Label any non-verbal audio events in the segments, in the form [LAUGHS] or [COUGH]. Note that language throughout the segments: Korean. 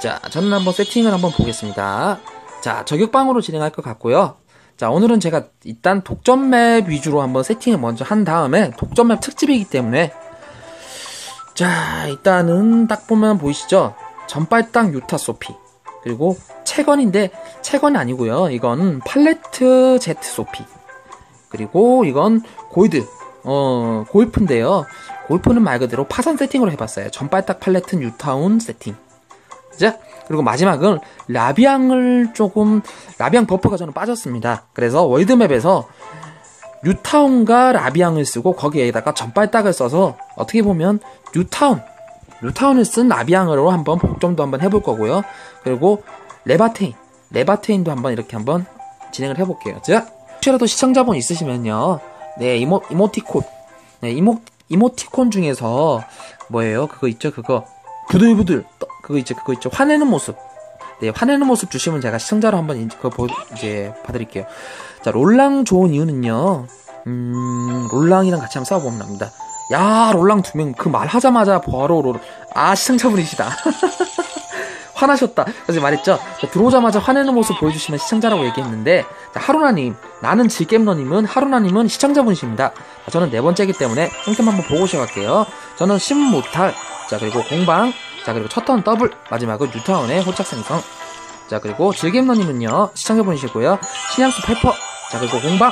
자, 저는 한번 세팅을 한번 보겠습니다. 자, 저격방으로 진행할 것 같고요. 자, 오늘은 제가 일단 독점 맵 위주로 한번 세팅을 먼저 한 다음에 독점 맵 특집이기 때문에 자, 일단은 딱 보면 보이시죠? 전발당 유타 소피. 그리고 채건인데 채건이 아니고요. 이건 팔레트 제트 소피. 그리고 이건 골드. 어, 골프인데요. 골프는 말 그대로 파산 세팅으로 해봤어요. 전발딱 팔레트 뉴타운 세팅. 자, 그리고 마지막은 라비앙을 조금 라비앙 버프가 저는 빠졌습니다. 그래서 월드맵에서 뉴타운과 라비앙을 쓰고 거기에다가 전발딱을 써서 어떻게 보면 뉴타운 뉴타운을 쓴 라비앙으로 한번 복점도 한번 해볼 거고요. 그리고 레바테인 레바테인도 한번 이렇게 한번 진행을 해볼게요. 자, 혹시라도 시청자분 있으시면요. 네, 이모, 이모티콘. 네, 이모, 이모티콘 중에서 뭐예요? 그거 있죠? 그거. 부들부들. 그거 있죠? 그거 있죠? 화내는 모습. 네, 화내는 모습 주시면 제가 시청자로 한번 그거 보, 이제 봐드릴게요. 자, 롤랑 좋은 이유는요. 음, 롤랑이랑 같이 한번 싸워보면 합니다. 야, 롤랑 두 명, 그 말 하자마자 바로 롤, 아, 시청자분이시다. [LAUGHS] 화나셨다. 그래서 말했죠. 자, 들어오자마자 화내는 모습 보여주시면 시청자라고 얘기했는데, 자, 하루나님, 나는 질겜러님은, 하루나님은 시청자분이십니다. 자, 저는 네 번째이기 때문에 형템 한번 보고 시작할게요. 저는 심못할, 자, 그리고 공방, 자, 그리고 첫턴 더블, 마지막은 뉴타운의 호착 생성. 자, 그리고 질겜러님은요, 시청자분이시고요. 신양수 페퍼, 자, 그리고 공방,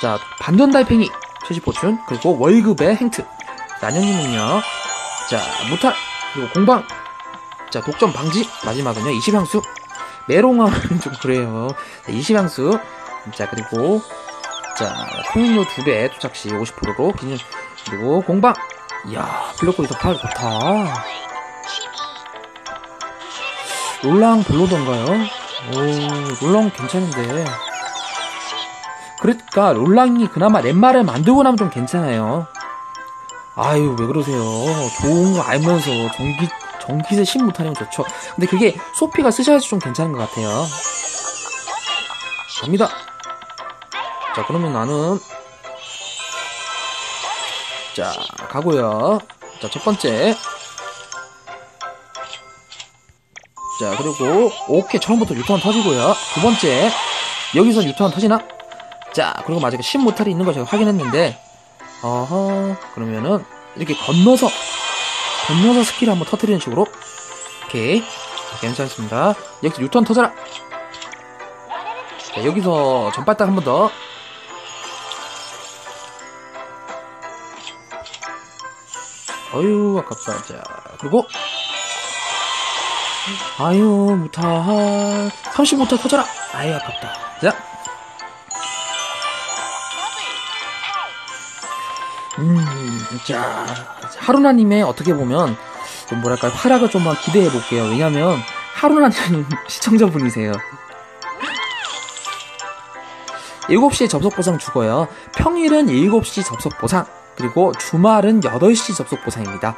자, 반전 달팽이, 최시포춘, 그리고 월급의 행트. 나년님은요, 자, 무탈, 그리고 공방, 자, 독점 방지. 마지막은요, 이시방수. 메롱아는 [LAUGHS] 좀 그래요. 자, 이시방수. 자, 그리고, 자, 통행료 2배 도착 시 50%로 기준. 그리고 공방. 이야, 블록코리서 팔 좋다. 롤랑 별로던가요? 오, 롤랑 괜찮은데. 그러니까 롤랑이 그나마 넷말을 만들고 나면 좀 괜찮아요. 아유, 왜 그러세요. 좋은 거 알면서 전기, 전기세 신 못하면 좋죠. 근데 그게 소피가 쓰셔야지 좀 괜찮은 것 같아요. 갑니다. 자, 그러면 나는 자, 가고요. 자, 첫 번째. 자, 그리고 오케이 처음부터 유턴 터지고요. 두 번째. 여기서 유턴 터지나? 자, 그리고 마지막에 신모탈이 있는 거 제가 확인했는데 어허, 그러면은 이렇게 건너서 건너서 스킬을 한번 터트리는 식으로. 오케이. 괜찮습니다. 여기서 유턴 터져라. 자, 여기서 전발딱 한 번 더. 어휴 아깝다 자 그리고. 아유 무탈 35타 터져라. 아유 아깝다. 자 음, 자, 하루나님의 어떻게 보면, 좀 뭐랄까, 활약을 좀만 기대해 볼게요. 왜냐면, 하루나님 [LAUGHS] 시청자분이세요. 7시에 접속 보상 주고요. 평일은 7시 접속 보상, 그리고 주말은 8시 접속 보상입니다.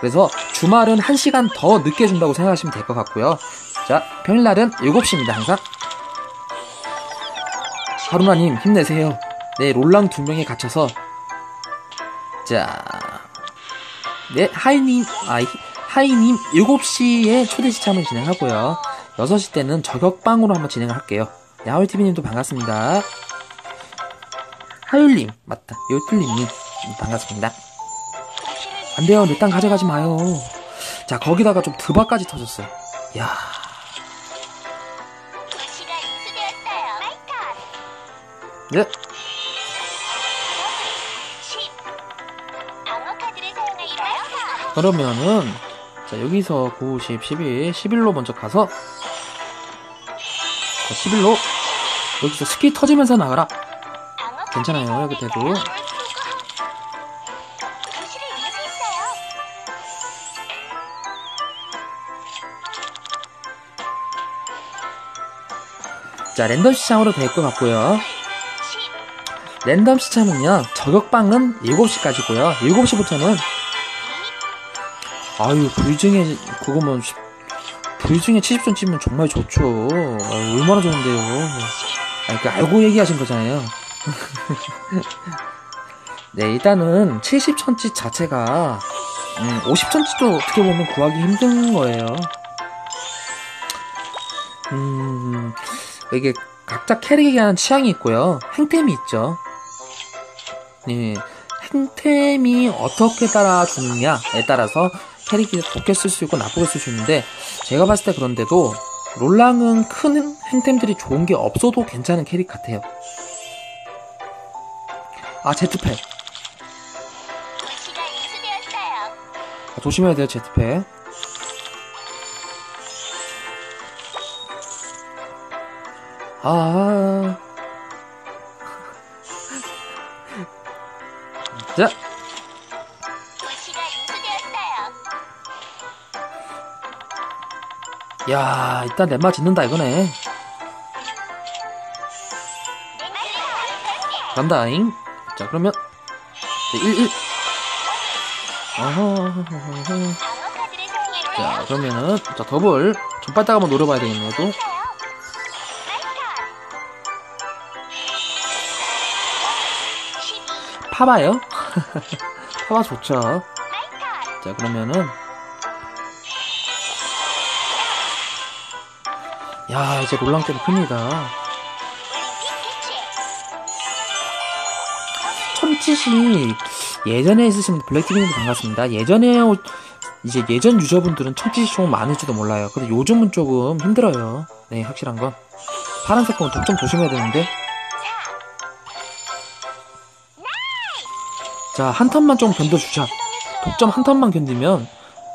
그래서 주말은 1시간 더 늦게 준다고 생각하시면 될 것 같고요. 자, 평일날은 7시입니다, 항상. 하루나님, 힘내세요. 네, 롤랑 두 명에 갇혀서 자, 네, 하이님, 아, 하이님 7시에 초대 시참을 진행하고요. 6시 때는 저격방으로 한번 진행을 할게요. 네, 하울TV님도 반갑습니다. 하율님, 맞다. 요툴님님, 반갑습니다. 안 돼요, 내 땅 가져가지 마요. 자, 거기다가 좀 드바까지 터졌어요. 야 네. 그러면은 자 여기서 9, 10, 11, 11로 먼저 가서 자 11로. 여기서 스키 터지면서 나가라. 괜찮아요. 여기 대도 자 랜덤 시장으로 될것 같고요. 랜덤 시참은요 저격방은 7시까지고요. 7시부터는 아유 불중에 그거면 불중에 70점 치면 정말 좋죠 아유, 얼마나 좋은데요 아, 그 알고 얘기하신 거잖아요 [LAUGHS] 네, 일단은 70천치 자체가 음, 50천치도 어떻게 보면 구하기 힘든 거예요. 음, 이게 각자 캐릭에 대한 취향이 있고요. 행템이 있죠. 네, 행템이 어떻게 따라주느냐에 따라서 캐릭이 좋게 쓸 수 있고 나쁘게 쓸 수 있는데 제가 봤을 때 그런데도 롤랑은 큰 행템들이 좋은 게 없어도 괜찮은 캐릭 같아요. 아 제트팩. 아, 조심해야 돼요 제트팩. 아. [LAUGHS] 자, 야, 일단 넷마 짓는다 이거네. 간다잉. 자, 그러면 네, 1, 1. 어허. 방어 카드를 사용할까요? 자, 그러면은 자 더블 전빨딱 한번 노려봐야 되겠네요. 또. 파바요? [LAUGHS] 파바 좋죠. 자, 그러면은 야, 이제 롤랑 때는 큽니다. 첨짓이 예전에 있으신 블랙티비님도 반갑습니다. 예전에 오- 이제 예전 유저분들은 첨짓이 좀 많을지도 몰라요. 근데 요즘은 조금 힘들어요. 네, 확실한 건. 파란색 건 독점 조심해야 되는데. 자, 한 턴만 좀 견뎌주자. 독점 한 턴만 견디면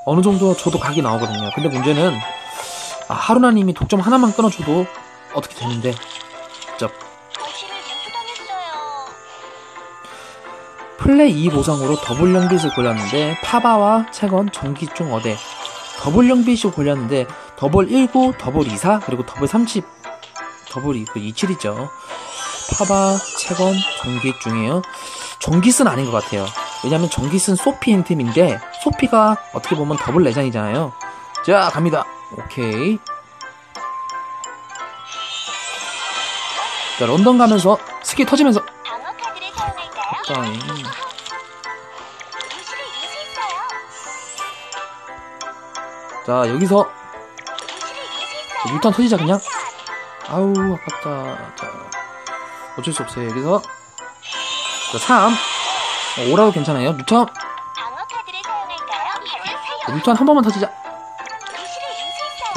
어느 정도 저도 각이 나오거든요. 근데 문제는 아, 하루나님이 독점 하나만 끊어줘도 어떻게 되는데. 인수당했어요. 플레이 2 보상으로 더블 영빛을 골랐는데 파바와 채건 전기총 어대. 더블 영빛이 골랐는데 더블 19, 더블 24 그리고 더블 30 더블 2, 그 27이죠. 파바, 채건, 전기중이에요. 전기스는 아닌 것 같아요. 왜냐면 전기스는 소피 힌팀인데 소피가 어떻게 보면 더블 내장이잖아요. 자 갑니다 오케이 자 런던 가면서 스킬 터지면서 방어 카드를 사용할까요? 자 여기서. 일단 터지자 그냥 아우 아깝다 자 어쩔 수 없어요 여기서 자 3. 어, 5라도 괜찮아요 뉴턴 방어. 뉴턴 한 번만 터지자.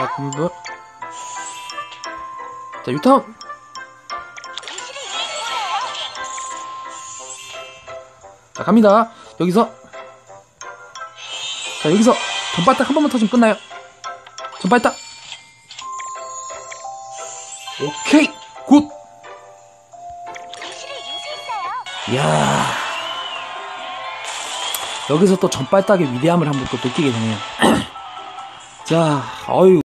자 군부 자 인수했어요. 자 갑니다. 여기서. 자 여기서. 전발딱 한 번만 터지면 끝나요. 전발딱. 오케이. 굿. 이야. 여기서 또 전발딱의 위대함을 한번 또 느끼게 되네요. [CLEARS THROAT] 자 어유